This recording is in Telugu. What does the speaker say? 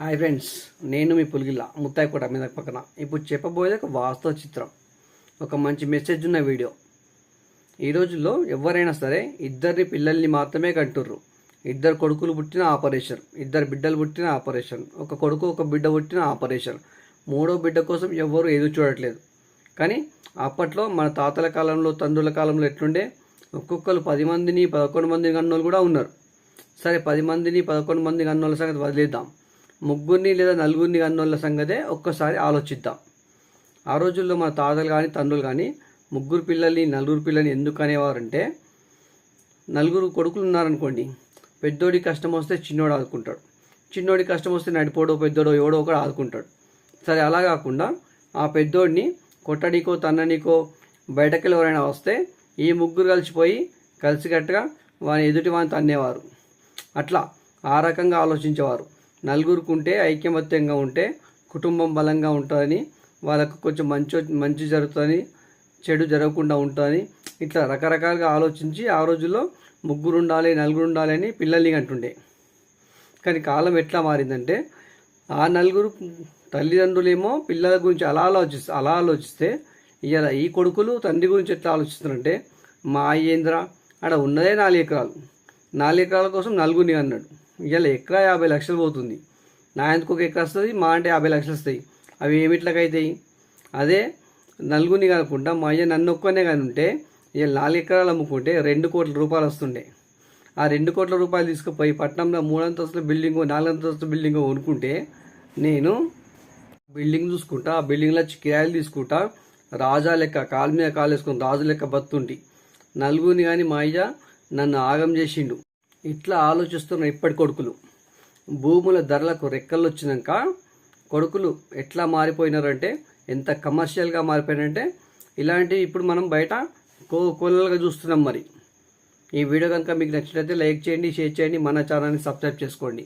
హాయ్ ఫ్రెండ్స్ నేను మీ పులిగిల్ల ముత్తాయికోట మీద పక్కన. ఇప్పుడు చెప్పబోయేది ఒక వాస్తవ చిత్రం ఒక మంచి మెసేజ్ ఉన్న వీడియో ఈ రోజుల్లో ఎవరైనా సరే ఇద్దరిని పిల్లల్ని మాత్రమే కంటుర్రు. ఇద్దరు కొడుకులు పుట్టిన ఆపరేషన్ ఇద్దరు బిడ్డలు పుట్టిన ఆపరేషన్ ఒక కొడుకు ఒక బిడ్డ పుట్టిన ఆపరేషన్. మూడో బిడ్డ కోసం ఎవరు ఎదురు చూడట్లేదు. కానీ అప్పట్లో మన తాతల కాలంలో తండ్రుల కాలంలో ఎట్లుండే? ఒక్కొక్కరు పది మందిని పదకొండు మందిని కన్నోళ్ళు కూడా ఉన్నారు. సరే పది మందిని పదకొండు మంది కన్నోళ్ళ సంగతి వదిలేద్దాం. ముగ్గురిని లేదా నలుగురిని కన్నోళ్ళ సంగతే ఒక్కసారి ఆలోచిద్దాం. ఆ రోజుల్లో మన తాతలు కానీ తండ్రులు కానీ ముగ్గురు పిల్లల్ని నలుగురు పిల్లల్ని ఎందుకు అనేవారంటే నలుగురు కొడుకులు ఉన్నారనుకోండి పెద్దోడి కష్టం వస్తే చిన్నోడు ఆదుకుంటాడు. చిన్నోడి కష్టం వస్తే నడిపోడో పెద్దోడో ఎవడో ఒకడు ఆదుకుంటాడు. సరే అలా కాకుండా ఆ పెద్దోడిని కొట్టడికో తన్ననికో బయటకి ఎవరైనా వస్తే ఈ ముగ్గురు కలిసిపోయి కలిసికట్టుగా వాని ఎదుటి వాని తన్నేవారు. అట్లా ఆ రకంగా ఆలోచించేవారు. నలుగురికి ఉంటే ఐక్యమత్యంగా ఉంటే కుటుంబం బలంగా ఉంటుందని వాళ్ళకు కొంచెం మంచి మంచి జరుగుతుందని చెడు జరగకుండా ఉంటుందని ఇట్లా రకరకాలుగా ఆలోచించి ఆ రోజుల్లో ముగ్గురు ఉండాలి నలుగురు ఉండాలి అని పిల్లల్ని అంటుండే. కానీ కాలం ఎట్లా మారిందంటే ఆ నలుగురు తల్లిదండ్రులేమో పిల్లల గురించి అలా ఆలోచిస్తే అలా ఆలోచిస్తే ఇలా ఈ కొడుకులు తండ్రి గురించి ఎట్లా ఆలోచిస్తున్నారంటే మా అయ్యేంద్ర ఆడ ఉన్నదే నాలుగు ఎకరాలు. నాలుగు ఎకరాల కోసం నలుగురిని అన్నాడు. ఇవాళ ఎకరా యాభై లక్షలు పోతుంది. నా ఎందుకు ఒక ఎకరా వస్తుంది? మా అంటే యాభై లక్షలు వస్తాయి. అవి ఏమిట్లకైతాయి అదే నలుగురిని కాకుండా మా అయ్య నన్ను ఒక్కనే కానీ ఉంటే ఇవాళ నాలుగు ఎకరాలు అమ్ముకుంటే రెండు కోట్ల రూపాయలు వస్తుండే. ఆ రెండు కోట్ల రూపాయలు తీసుకుపోయి పట్టణంలో మూడంతస్తుల బిల్డింగ్ నాలుగంతస్తుల బిల్డింగ్ కొనుక్కుంటే నేను బిల్డింగ్ చూసుకుంటా ఆ బిల్డింగ్లో కిరాయిలు తీసుకుంటా రాజా లెక్క కాలు మీద కాలు వేసుకుని రాజు లెక్క బతుంటి. నలుగురిని కానీ మా అయ్య నన్ను ఆగం చేసిండు. ఇట్లా ఆలోచిస్తున్న ఇప్పటి కొడుకులు. భూముల ధరలకు రెక్కలు వచ్చినాక కొడుకులు ఎట్లా మారిపోయినారంటే ఎంత కమర్షియల్గా మారిపోయినారంటే ఇలాంటివి ఇప్పుడు మనం బయట కో కోలలుగా చూస్తున్నాం మరి. ఈ వీడియో కనుక మీకు నచ్చినట్లయితే లైక్ చేయండి షేర్ చేయండి మన ఛానల్ని సబ్స్క్రైబ్ చేసుకోండి.